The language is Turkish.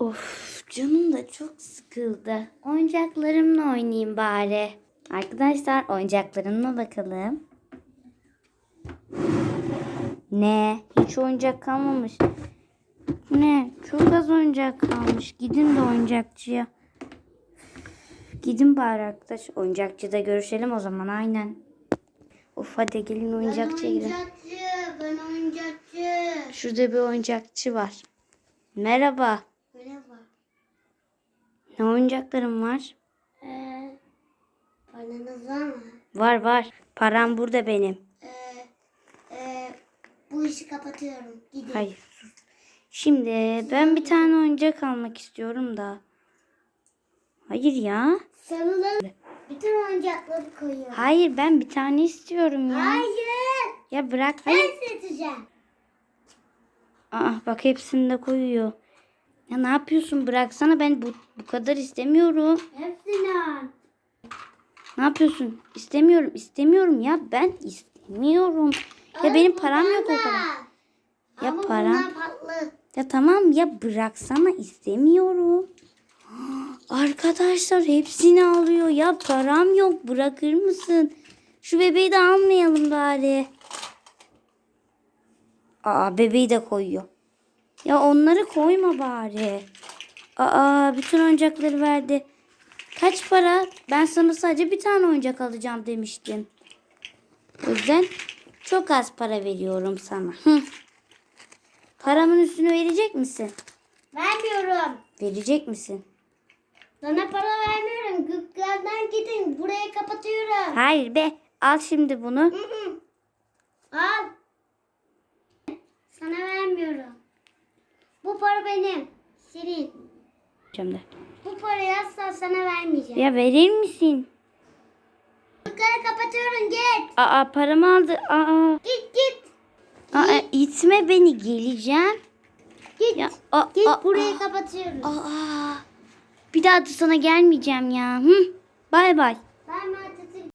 Of canım da çok sıkıldı. Oyuncaklarımla oynayayım bari. Arkadaşlar oyuncaklarıma bakalım. Ne? Hiç oyuncak kalmamış. Ne? Çok az oyuncak kalmış. Gidin de oyuncakçıya. Gidin bari arkadaş. Oyuncakçıda görüşelim o zaman aynen. Of hadi gelin oyuncakçıya oyuncakçı, ben oyuncakçı. Şurada bir oyuncakçı var. Merhaba. Ne oyuncaklarım var? Ee, paranız var mı? Var var. Param burada benim. Ee, e, bu işi kapatıyorum. Gidin. Hayır. sus. Şimdi ben bir tane oyuncak almak istiyorum da. Hayır ya. Sarıları bütün oyuncakları koyuyorum. Hayır ben bir tane istiyorum ya. Hayır. Ya bırak. Hayır. Ben seçeceğim. Aa, bak hepsini de koyuyor. Ya ne yapıyorsun? Bıraksana ben bu, bu kadar istemiyorum. Hepsini al. Ne yapıyorsun? İstemiyorum. istemiyorum ya. Ben istemiyorum. Ya benim param yok o kadar. Ya Ama param-. Ya tamam ya bıraksana istemiyorum. Arkadaşlar hepsini alıyor. Ya param yok bırakır mısın? Şu bebeği de almayalım bari. Aa bebeği de koyuyor. Ya onları koyma bari. Aa bütün oyuncakları verdi. Kaç para? Ben sana sadece bir tane oyuncak alacağım demiştim. O yüzden çok az para veriyorum sana. Hı. Paramın üstünü verecek misin? Vermiyorum. Verecek misin? Sana para vermiyorum. Gıklardan gidin. Burayı kapatıyorum. Hayır be. Al şimdi bunu. Hı hı. Al. Sana vermiyorum. Bu para benim. Senin. Şimdi. Bu parayı asla sana vermeyeceğim. Ya verir misin? Dükkanı kapatıyorum git. Aa paramı aldı. Aa. Git git. Aa itme beni geleceğim. Git. Ya aa, git aa, burayı kapatıyorum. aa. Bir daha da sana gelmeyeceğim ya. Hı? Bay bay. Ben